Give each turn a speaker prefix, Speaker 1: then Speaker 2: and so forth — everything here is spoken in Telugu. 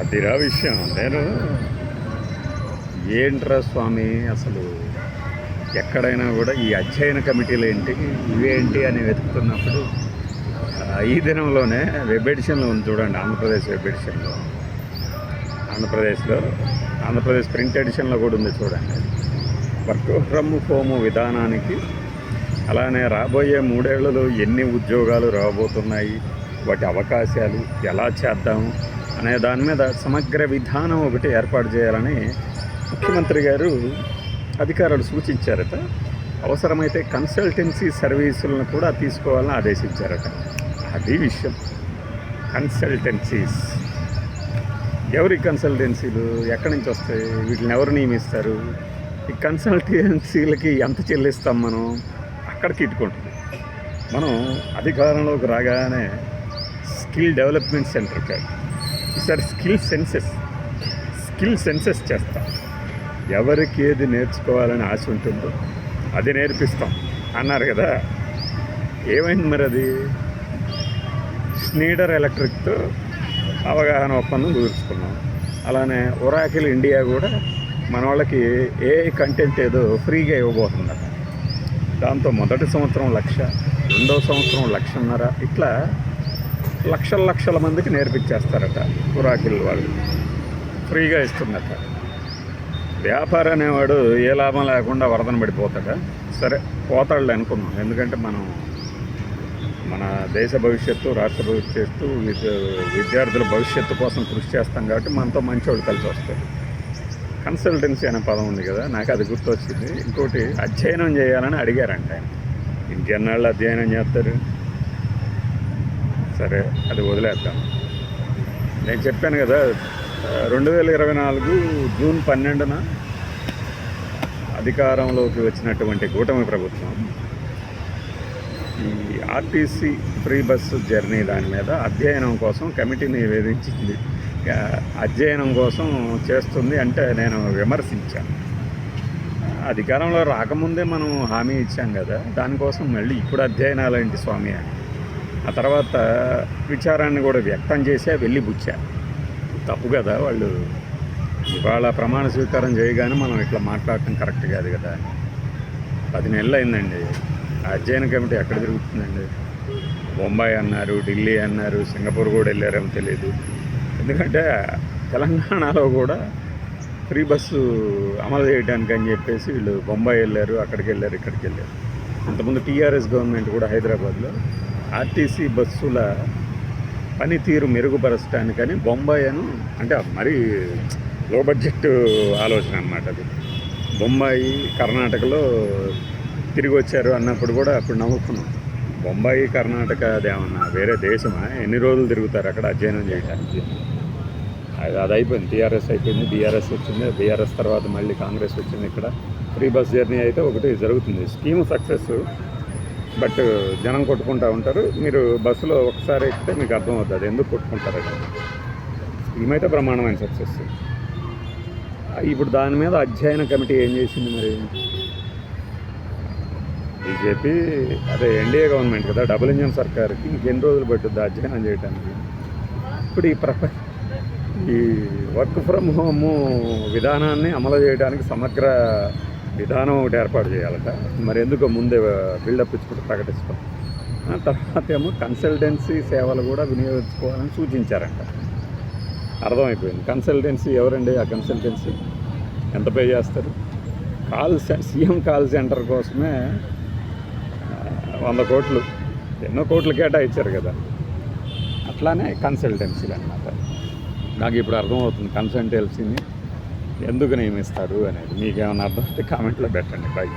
Speaker 1: అదిరా విషయం. నేను ఏంట్రా స్వామి అసలు? ఎక్కడైనా కూడా ఈ అధ్యయన కమిటీలు ఏంటి? ఇవేంటి అని వెతుకుతున్నప్పుడు ఈ దినంలోనే వెబ్ ఎడిషన్లో ఉంది చూడండి ఆంధ్రప్రదేశ్ వెబ్ ఎడిషన్లో ఆంధ్రప్రదేశ్లో ఆంధ్రప్రదేశ్ ప్రింట్ ఎడిషన్లో కూడా ఉంది చూడండి. వర్క్ ఫ్రమ్ హోమ్ విధానానికి అలానే రాబోయే మూడేళ్ళలో ఎన్ని ఉద్యోగాలు రాబోతున్నాయి? వాటి అవకాశాలు ఎలా చేద్దాము అనే దాని మీద సమగ్ర విధానం ఒకటి ఏర్పాటు చేయాలని ముఖ్యమంత్రి గారు అధికారులు సూచించారట. అవసరమైతే కన్సల్టెన్సీ సర్వీసులను కూడా తీసుకోవాలని ఆదేశించారట. అది విషయం. కన్సల్టెన్సీస్. ఎవరి కన్సల్టెన్సీలు? ఎక్కడి నుంచి వస్తాయి? వీటిని ఎవరు నియమిస్తారు? ఈ కన్సల్టెన్సీలకి ఎంత చెల్లిస్తాం మనం? అక్కడికి ఇట్టుకుంటుంది మనం అధికారంలోకి రాగానే స్కిల్ డెవలప్మెంట్ సెంటర్ కాదు. ఈసారి స్కిల్ సెన్సెస్. స్కిల్ సెన్సెస్ చేస్తాం. ఎవరికి ఏది నేర్చుకోవాలని ఆశ ఉంటుందో అది నేర్పిస్తాం. అన్నారు కదా. ఏమైంది మరి అది? స్నీడర్ ఎలక్ట్రిక్తో అవగాహన ఒప్పందం కుదుర్చుకున్నాం. అలానే ఒరాకిల్ ఇండియా కూడా మన వాళ్ళకి ఏ కంటెంట్ ఏదో ఫ్రీగా ఇవ్వబోతుందట దాంతో మొదటి సంవత్సరం లక్ష రెండో సంవత్సరం లక్షన్నర ఇట్లా లక్షల లక్షల మందికి నేర్పించేస్తారట ఒరాకిల్ వాళ్ళు. ఫ్రీగా ఇస్తుందట. వ్యాపారం అనేవాడు ఏ లాభం లేకుండా వరదన పడిపోతాడా? సరే పోతాడులే అనుకున్నాం ఎందుకంటే మనం మన దేశ భవిష్యత్తు రాష్ట్ర భవిష్యత్తు విద్య విద్యార్థుల భవిష్యత్తు కోసం కృషి చేస్తాం కాబట్టి మనతో మంచోళ్ళు కలిసి వస్తారు కన్సల్టెన్సీ అనే పదం ఉంది కదా నాకు అది గుర్తొచ్చింది. ఇంకోటి అధ్యయనం చేయాలని అడిగారంట ఆయన. ఇంకెన్నాళ్ళు అధ్యయనం చేస్తారు? సరే అది వదిలేద్దాం. నేను చెప్పాను కదా రెండు వేల ఇరవై నాలుగు జూన్ పన్నెండున అధికారంలోకి వచ్చినటువంటి కూటమి ప్రభుత్వం ఈ ఆర్టీసీ ఫ్రీ బస్సు జర్నీ దాని మీద అధ్యయనం కోసం కమిటీని నివేదించింది. అధ్యయనం కోసం చేస్తుంది అంటే నేను విమర్శించాను. అధికారంలో రాకముందే మనం హామీ ఇచ్చాం కదా దానికోసం మళ్ళీ ఇప్పుడు అధ్యయనాలు ఏంటి స్వామి అని. ఆ తర్వాత విచారాన్ని కూడా వ్యక్తం చేసి వెళ్ళి బుచ్చా. తప్పు కదా వాళ్ళు. ఇవాళ ప్రమాణ స్వీకారం చేయగానే మనం ఇట్లా మాట్లాడటం కరెక్ట్ కాదు కదా. పది నెలలు అయిందండి అధ్యయన కమిటీ ఎక్కడ తిరుగుతుందండి? బొంబాయి అన్నారు ఢిల్లీ అన్నారు సింగపూర్ కూడా వెళ్ళారేమో తెలియదు ఎందుకంటే తెలంగాణలో కూడా ఫ్రీ బస్సు అమలు చేయడానికి అని చెప్పేసి వీళ్ళు బొంబాయి వెళ్ళారు అక్కడికి వెళ్ళారు ఇక్కడికి వెళ్ళారు. అంతకుముందు టీఆర్ఎస్ గవర్నమెంట్ కూడా హైదరాబాద్లో ఆర్టీసీ బస్సుల పనితీరు మెరుగుపరచడానికని బొంబాయిను అంటే మరీ లో బడ్జెట్ ఆలోచన అన్నమాట అది. బొంబాయి కర్ణాటకలో తిరిగి వచ్చారు అన్నప్పుడు కూడా అప్పుడు నవ్వుకున్నాం. బొంబాయి కర్ణాటక అదేమన్నా వేరే దేశమా? ఎన్ని రోజులు తిరుగుతారు అక్కడ అధ్యయనం చేయడానికి? అది అది అయిపోయింది. టీఆర్ఎస్ అయిపోయింది బీఆర్ఎస్ వచ్చింది బీఆర్ఎస్ తర్వాత మళ్ళీ కాంగ్రెస్ వచ్చింది ఇక్కడ. ఫ్రీ బస్ జర్నీ అయితే ఒకటి జరుగుతుంది. స్కీమ్ సక్సెస్ బట్ జనం కొట్టుకుంటూ ఉంటారు. మీరు బస్సులో ఒకసారి ఎక్కితే మీకు అర్థమవుతుంది. అవుతుంది ఎందుకు కొట్టుకుంటారు అది ప్రమాణమైన సక్సెస్ ఇప్పుడు దాని మీద అధ్యయన కమిటీ ఏం చేసింది మరి? బీజేపీ అదే ఎన్డీఏ గవర్నమెంట్ కదా డబుల్ ఇంజన్ సర్కార్కి ఇంకెన్ని రోజులు పట్టుద్ది అధ్యయనం చేయడానికి ఇప్పుడు ఈ ప్రప ఈ వర్క్ ఫ్రమ్ హోమ్ విధానాన్ని అమలు చేయడానికి సమగ్ర విధానం ఒకటి ఏర్పాటు చేయాలట మరి ఎందుకో ముందే బిల్డప్ ఇచ్చుకుంటూ ప్రకటిస్తాం. తర్వాత ఏమో కన్సల్టెన్సీ సేవలు కూడా వినియోగించుకోవాలని సూచించారంట. అర్థమైపోయింది. కన్సల్టెన్సీ ఎవరండి? ఆ కన్సల్టెన్సీ ఎంత పే చేస్తారు? కాల్ సీఎం కాల్ సెంటర్ కోసమే వంద కోట్లు ఎన్నో కోట్లు కేటాయించారు కదా. అట్లానే కన్సల్టెన్సీలు అనమాట నాకు ఇప్పుడు అర్థమవుతుంది కన్సల్టెన్సీని. ఎందుకు నియమిస్తారు అనేది మీకేమన్నా అర్థం అయితే కామెంట్లో పెట్టండి. బాయ్